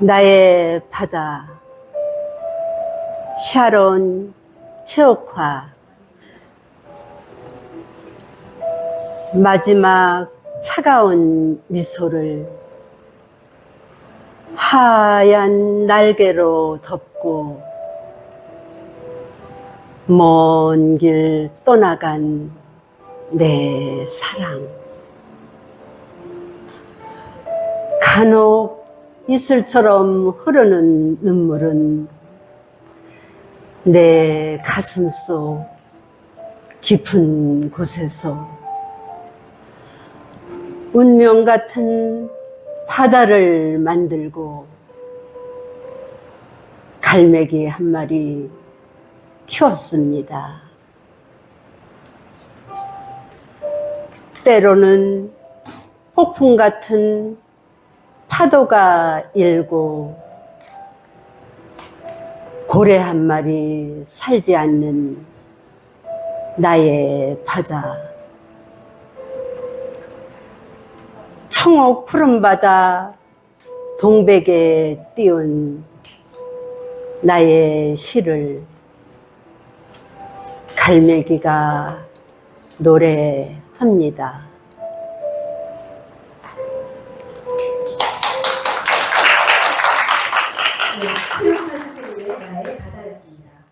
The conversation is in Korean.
나의 바다. 샤론 체옥화 마지막 차가운 미소를 하얀 날개로 덮고 먼 길 떠나간 내 사랑. 간혹 이슬처럼 흐르는 눈물은 내 가슴 속 깊은 곳에서 운명 같은 바다를 만들고 갈매기 한 마리 키웠습니다. 때로는 폭풍 같은 파도가 일고 고래 한 마리 살지 않는 나의 바다. 청옥 푸른 바다 동백에 띄운 나의 시를 갈매기가 노래합니다. 교회 나의 바다였습니다.